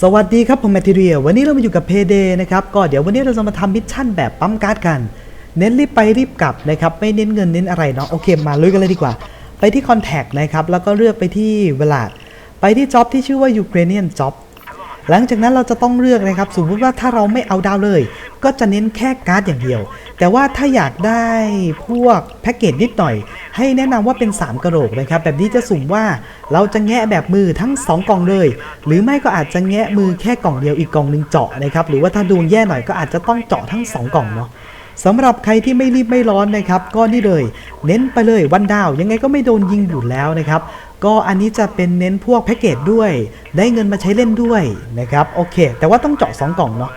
สวัสดีครับผมแมทเทียวันนี้เรามาอยู่กับเพเดนะครับก็เดี๋ยววันนี้เราจะมาทำมิชชั่นแบบปั๊มการ์ดกัน เน้นรีบไปรีบกลับนะครับไม่เน้นเงินเน้นอะไรเนาะโอเคมาลุยกันเลยดีกว่า ไปที่ Contact นะครับแล้วก็เลือกไปที่เวลาไปที่ Job ที่ชื่อว่า Ukrainian Job หลังจากนั้นเราจะต้องเลือกนะครับสมมติว่าถ้าเราไม่เอาดาวเลย ก็จะเน้นแค่การ์ดอย่างเดียว แต่ว่าถ้าอยากได้พวกแพ็กเกจนิดหน่อย ให้แนะนำว่าเป็น 3 กระโหลกนะครับ แบบนี้จะสุ่มว่าเราจะแงะแบบมือทั้ง 2 กล่องเลย หรือไม่ก็อาจจะแงะมือแค่กล่องเดียวอีกกล่องหนึ่งเจาะนะครับหรือว่าถ้าดวงแย่หน่อยก็อาจจะต้องเจาะทั้ง 2 กล่องเนาะสำหรับใครที่ไม่รีบไม่ร้อนนะครับ ก็นี่เลย เน้นไปเลยวันดาว ยังไงก็ไม่โดนยิงอยู่แล้วนะครับ ก็อันนี้จะเป็นเน้นพวกแพ็กเกจด้วย ได้เงินมาใช้เล่นด้วยนะครับโอเค แต่ว่าต้องเจาะ2กล่องเนาะ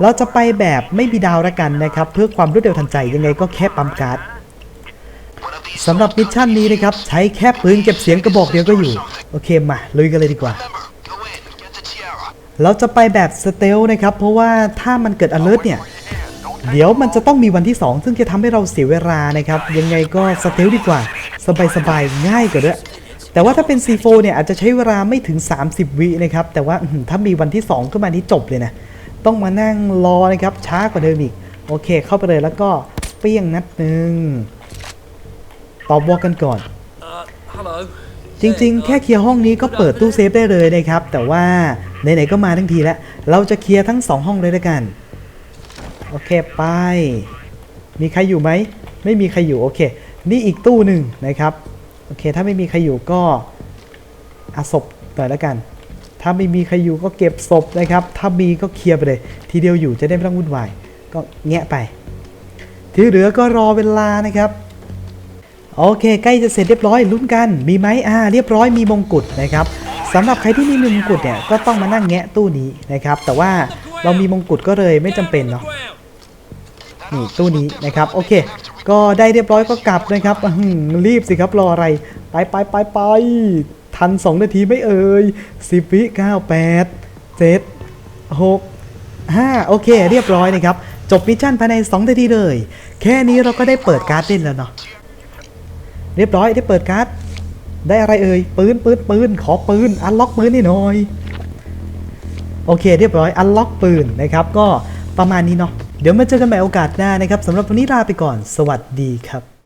เราจะไปแบบไม่มีดาวละกันนะครับ เพื่อความรวดเร็วทันใจยังไงก็แค่ปั๊มการ์ด สำหรับมิชชั่นนี้นะครับ ใช้แค่ปืนเก็บเสียงกระบอกเดียวก็อยู่ โอเคมาลุยกันเลยดีกว่า เราจะไปแบบสเตลนะครับ เพราะว่าถ้ามันเกิด alert เนี่ย เดี๋ยวมันจะต้องมีวันที่ 2 ซึ่งจะทำให้เราเสียเวลานะครับ ยังไงก็สเตลดีกว่า สบายๆง่ายกว่าด้วยแต่ว่าถ้าเป็น C4 เนี่ยอาจจะใช้เวลาไม่ถึง 30 วินะครับ แต่ว่าถ้ามีวันที่ 2 ขึ้นมานี่จบเลยนะ ต้องมานั่งรอนะครับ ช้ากว่าเดิมอีก โอเค เข้าไปเลยแล้วก็เปี้ยงนัดหนึ่ง ตอบวอกันก่อน Uh, hello. จริงๆ แค่เคลียร์ห้องนี้ก็เปิดตู้เซฟได้เลยนะครับ แต่ว่าไหนๆก็มาทั้งทีแล้ว เราจะเคลียร์ทั้งสองห้องเลยละกัน โอเคไป มีใครอยู่ไหม ไม่มีใครอยู่โอเค นี่อีกตู้หนึ่งนะครับ โอเค ถ้าไม่มีใครอยู่ก็อาศพหน่อยละกัน ถ้าไม่มีใครอยู่ก็เก็บศพนะครับ ถ้ามีก็เคลียร์ไปเลย ทีเดียวอยู่จะได้ไม่ต้องวุ่นวาย ก็แงะไป ที่เหลือก็รอเวลานะครับ โอเค ใกล้จะเสร็จเรียบร้อยลุ้นกัน มีไหมอ่า เรียบร้อยมีมงกุฎนะครับสำหรับใครที่มีมงกุฎเนี่ยก็ต้องมานั่งแงะตู้นี้นะครับ แต่ว่าเรามีมงกุฎก็เลยไม่จำเป็นเนาะนี่ตู้นี้นะครับโอเค ก็ได้เรียบร้อยก็กลับนะครับรีบสิครับรออะไร ไปไปไปไปทัน 2 นาทีไม่เอ่ย10วิ9 8 7 6 5โอเค เรียบร้อยนะครับ จบมิชชั่นภายใน 2 นาทีเลย แค่นี้เราก็ได้เปิดการ์ดเล่นแล้วเนาะ เรียบร้อยได้เปิดการ์ด ได้อะไรเอ่ยปืนปืนปืนขอปืนอันล็อกปืนนี่หน่อย โอเค เรียบร้อยอันล็อกปืนนะครับ ก็ประมาณนี้เนาะเดี๋ยวมาเจอกันใหม่โอกาสหน้านะครับสำหรับวันนี้ลาไปก่อน สวัสดีครับ